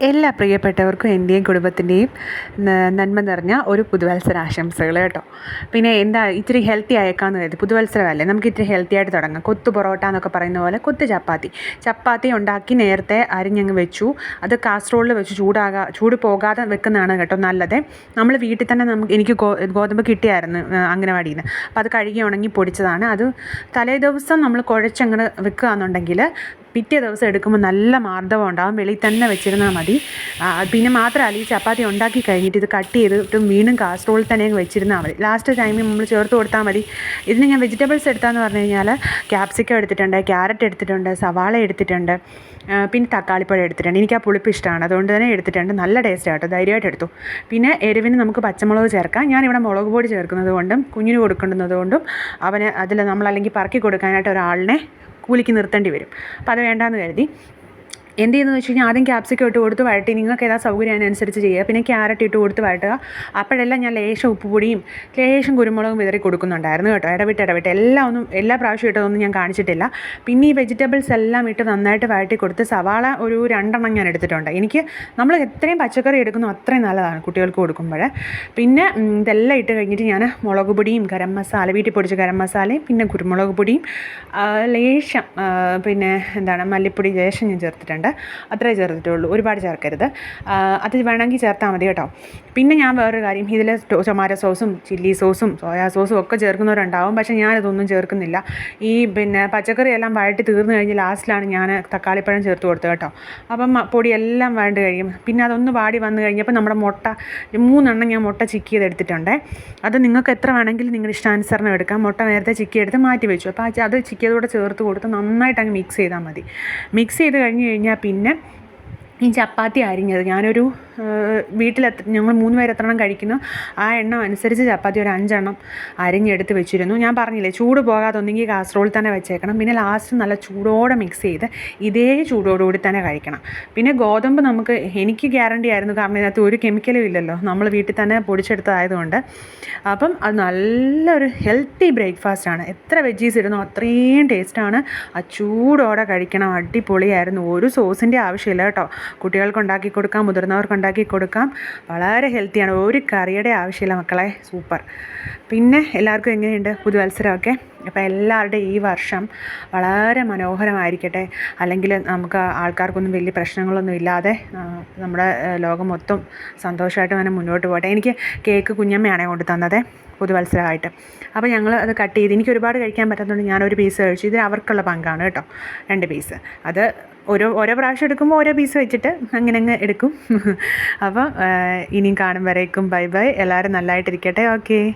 എല്ലാ പ്രിയപ്പെട്ടവർക്കും എന്റെയും കുടുംബത്തിന്റെയും നന്മ നിറഞ്ഞ ഒരു പുതുവത്സര ആശംസകൾ കേട്ടോ. പിന്നെ എന്താ ഇത്തിരി ഹെൽത്തി ആയേക്കാന്ന് കരുതി. പുതുവത്സരമല്ലേ? നമുക്ക് ഇത്തിരി ഹെൽത്തി ആയിട്ട് തുടങ്ങാം. കൊത്തു പൊറോട്ട എന്നൊക്കെ പറയുന്ന പോലെ കൊത്ത് ചപ്പാത്തി. ചപ്പാത്തി ഉണ്ടാക്കി നേരത്തെ അരിഞ്ഞങ്ങ് വെച്ചു. അത് കാസറോളിൽ വെച്ച് ചൂടാകാ ചൂട് പോകാതെ വെക്കുന്നതാണ് കേട്ടോ നല്ലത്. നമ്മൾ വീട്ടിൽ തന്നെ നമുക്ക് എനിക്ക് ഗോതമ്പ് കിട്ടിയായിരുന്നു അംഗനവാടിയിൽ നിന്ന് അപ്പോൾ അത് കഴുകി ഉണങ്ങി പൊടിച്ചതാണ്. അത് തലേ ദിവസം നമ്മൾ കുഴച്ചങ്ങനെ വെക്കുകയാണെന്നുണ്ടെങ്കിൽ പിറ്റേ ദിവസം എടുക്കുമ്പോൾ നല്ല മാർദ്ദവം ഉണ്ടാകും വെളിയിൽ തന്നെ വെച്ചിരുന്നാൽ മതി. പിന്നെ മാത്രമല്ല ഈ ചപ്പാത്തി ഉണ്ടാക്കി കഴിഞ്ഞിട്ട് ഇത് കട്ട് ചെയ്തിട്ട് വീണ്ടും കാസ്ട്രോളിൽ തന്നെ വെച്ചിരുന്നാൽ മതി. ലാസ്റ്റ് ടൈമിൽ നമ്മൾ ചേർത്ത് കൊടുത്താൽ മതി. ഇതിന് ഞാൻ വെജിറ്റബിൾസ് എടുത്താന്ന് പറഞ്ഞു കഴിഞ്ഞാൽ ക്യാപ്സിക്കം എടുത്തിട്ടുണ്ട് ക്യാരറ്റ് എടുത്തിട്ടുണ്ട് സവാള എടുത്തിട്ടുണ്ട് പിന്നെ തക്കാളിപ്പഴം എടുത്തിട്ടുണ്ട്. എനിക്ക് ആ പുളിപ്പ് ഇഷ്ടമാണ്. അതുകൊണ്ട് തന്നെ എടുത്തിട്ടുണ്ട്. നല്ല ടേസ്റ്റ് ആട്ടോ. ധൈര്യമായിട്ട് എടുത്തു. പിന്നെ എരിവിന് നമുക്ക് പച്ചമുളക് ചേർക്കാം. ഞാനിവിടെ മുളക് പൊടി ചേർക്കുന്നത് കൊണ്ടും കുഞ്ഞിന് കൊടുക്കുന്നത് കൊണ്ടും അവന് അതിൽ നമ്മൾ അല്ലെങ്കിൽ പറക്കി കൊടുക്കാനായിട്ട് ഒരാളിനെ കൂലിക്ക് നിർത്തേണ്ടി വരും. അപ്പോൾ അത് വേണ്ടാന്ന് കരുതി. എന്ത് ചെയ്യുന്നത് വെച്ച് കഴിഞ്ഞാൽ ആദ്യം ക്യാപ്സിക്കം ഇട്ട് കൊടുത്ത് വഴട്ടി. നിങ്ങൾക്ക് ഏതാ സൗകര്യം അതിനനുസരിച്ച് ചെയ്യുക. പിന്നെ ക്യാരറ്റ് ഇട്ട് കൊടുത്ത് വഴട്ടുക. അപ്പോഴെല്ലാം ഞാൻ ലേശം ഉപ്പുപൊടിയും ലേശം കുരുമുളകും വിതറി കൊടുക്കുന്നുണ്ടായിരുന്നു കേട്ടോ. ഇടവിട്ട് ഇടവിട്ട് എല്ലാം ഒന്നും എല്ലാ പ്രാവശ്യം ഇട്ടതൊന്നും ഞാൻ കാണിച്ചിട്ടില്ല. പിന്നെ ഈ വെജിറ്റബിൾസ് എല്ലാം ഇട്ട് നന്നായിട്ട് വഴട്ടി കൊടുത്ത് സവാള ഒരു രണ്ടെണ്ണം ഞാൻ എടുത്തിട്ടുണ്ട്. എനിക്ക് നമ്മൾ എത്രയും പച്ചക്കറി എടുക്കുന്നു അത്രയും നല്ലതാണ് കുട്ടികൾക്ക് കൊടുക്കുമ്പോൾ. പിന്നെ ഇതെല്ലാം ഇട്ട് കഴിഞ്ഞിട്ട് ഞാൻ മുളക് പൊടിയും ഗരം മസാല വീട്ടിൽ പൊടിച്ച ഗരം മസാലയും പിന്നെ കുരുമുളക് പൊടിയും ലേശം പിന്നെ എന്താണ് മല്ലിപ്പൊടി ലേശം ഞാൻ ചേർത്തിട്ടുണ്ട്. ചേർത്തിട്ടുണ്ട്. അത്രേ ചേർത്തിട്ടുള്ളൂ. ഒരുപാട് ചേർക്കരുത്. അത് വേണമെങ്കിൽ ചേർത്താൽ മതി കേട്ടോ. പിന്നെ ഞാൻ വേറൊരു കാര്യം. ഇതിൽ ടൊമാറ്റോ സോസും ചില്ലി സോസും സോയാ സോസും ഒക്കെ ചേർക്കുന്നവരുണ്ടാവും. പക്ഷേ ഞാനിതൊന്നും ചേർക്കുന്നില്ല. ഈ പിന്നെ പച്ചക്കറി എല്ലാം വഴറ്റി തീർന്നു കഴിഞ്ഞ് ലാസ്റ്റിലാണ് ഞാൻ തക്കാളിപ്പഴം ചേർത്ത് കൊടുത്തത് കേട്ടോ. അപ്പം പൊടിയെല്ലാം വേണ്ട കഴിയും. പിന്നെ അതൊന്ന് വാടി വന്നു കഴിഞ്ഞപ്പോൾ നമ്മുടെ മുട്ട മൂന്നെണ്ണം ഞാൻ മുട്ട ചിക്കി ചെയ്തെടുത്തിട്ടുണ്ട് അത് നിങ്ങൾക്ക് എത്ര വേണമെങ്കിലും നിങ്ങളുടെ ഇഷ്ടാനുസരണം എടുക്കാം. മുട്ട നേരത്തെ ചിക്കി എടുത്ത് മാറ്റി വെച്ചു. അപ്പോൾ അത് ചിക്കിയതോടെ ചേർത്ത് കൊടുത്ത് നന്നായിട്ട് അങ്ങ് മിക്സ് ചെയ്താൽ മതി. മിക്സ് ചെയ്ത് കഴിഞ്ഞ് കഴിഞ്ഞാൽ പിന്നെ ഈ ചപ്പാത്തി അരിഞ്ഞത്. ഞാനൊരു വീട്ടിൽ ഞങ്ങൾ മൂന്ന് പേര് എത്ര എണ്ണം കഴിക്കുന്നു. ആ എണ്ണം അനുസരിച്ച് ചപ്പാത്തി ഒരു അഞ്ചെണ്ണം അരിഞ്ഞെടുത്ത് വെച്ചിരുന്നു. ഞാൻ പറഞ്ഞില്ലേ ചൂട് പോകാതെ ഒന്നെങ്കിൽ കാസറോളിൽ തന്നെ വെച്ചേക്കണം. പിന്നെ ലാസ്റ്റ് നല്ല ചൂടോടെ മിക്സ് ചെയ്ത് ഇതേ ചൂടോടുകൂടി തന്നെ കഴിക്കണം. പിന്നെ ഗോതമ്പ് നമുക്ക് എനിക്ക് ഗ്യാരണ്ടി ആയിരുന്നു കാരണം ഇതിനകത്ത് ഒരു കെമിക്കലും ഇല്ലല്ലോ. നമ്മൾ വീട്ടിൽ തന്നെ പൊടിച്ചെടുത്തതായതുകൊണ്ട്. അപ്പം അത് നല്ലൊരു ഹെൽത്തി ബ്രേക്ക്ഫാസ്റ്റ് ആണ്. എത്ര വെജീസ് ഇടുന്നോ അത്രയും ടേസ്റ്റാണ് ആ ചൂടോടെ കഴിക്കണം. അടിപൊളിയായിരുന്നു. ഒരു സോസിന്റെ ആവശ്യമില്ല കേട്ടോ. കുട്ടികൾക്ക് ഉണ്ടാക്കി കൊടുക്കാം മുതിർന്നവർക്ക് ഉണ്ടാക്കി കൊടുക്കാം. വളരെ ഹെൽത്തിയാണ് ഒരു കറിയുടെ ആവശ്യമില്ല മക്കളെ. സൂപ്പർ പിന്നെ എല്ലാവർക്കും എങ്ങനെയുണ്ട് പുതുവത്സരമൊക്കെ അപ്പോൾ എല്ലാവരുടെയും ഈ വർഷം വളരെ മനോഹരമായിരിക്കട്ടെ. അല്ലെങ്കിൽ നമുക്ക് ആൾക്കാർക്കൊന്നും വലിയ പ്രശ്നങ്ങളൊന്നും ഇല്ലാതെ നമ്മുടെ ലോകം മൊത്തം സന്തോഷമായിട്ട് തന്നെ മുന്നോട്ട് പോകട്ടെ. എനിക്ക് കേക്ക് കുഞ്ഞമ്മയാണ് കൊണ്ട് തന്നത് പുതുവത്സരമായിട്ട്. അപ്പോൾ ഞങ്ങൾ അത് കട്ട് ചെയ്ത് എനിക്ക് ഒരുപാട് കഴിക്കാൻ പറ്റാത്തതുകൊണ്ട് ഞാനൊരു പീസ് കഴിച്ചു. ഇത് അവർക്കുള്ള പങ്കാണ് കേട്ടോ. രണ്ട് പീസ് അത് ഓരോ ഓരോ പ്രാവശ്യം എടുക്കുമ്പോൾ ഓരോ പീസ് വെച്ചിട്ട് അങ്ങനെ അങ്ങ് എടുക്കും. അപ്പോൾ ഇനിയും കാണും വരേക്കും. Bye bye. എല്ലാവരും നല്ലതായിട്ടിരിക്കട്ടെ. ഓക്കേ.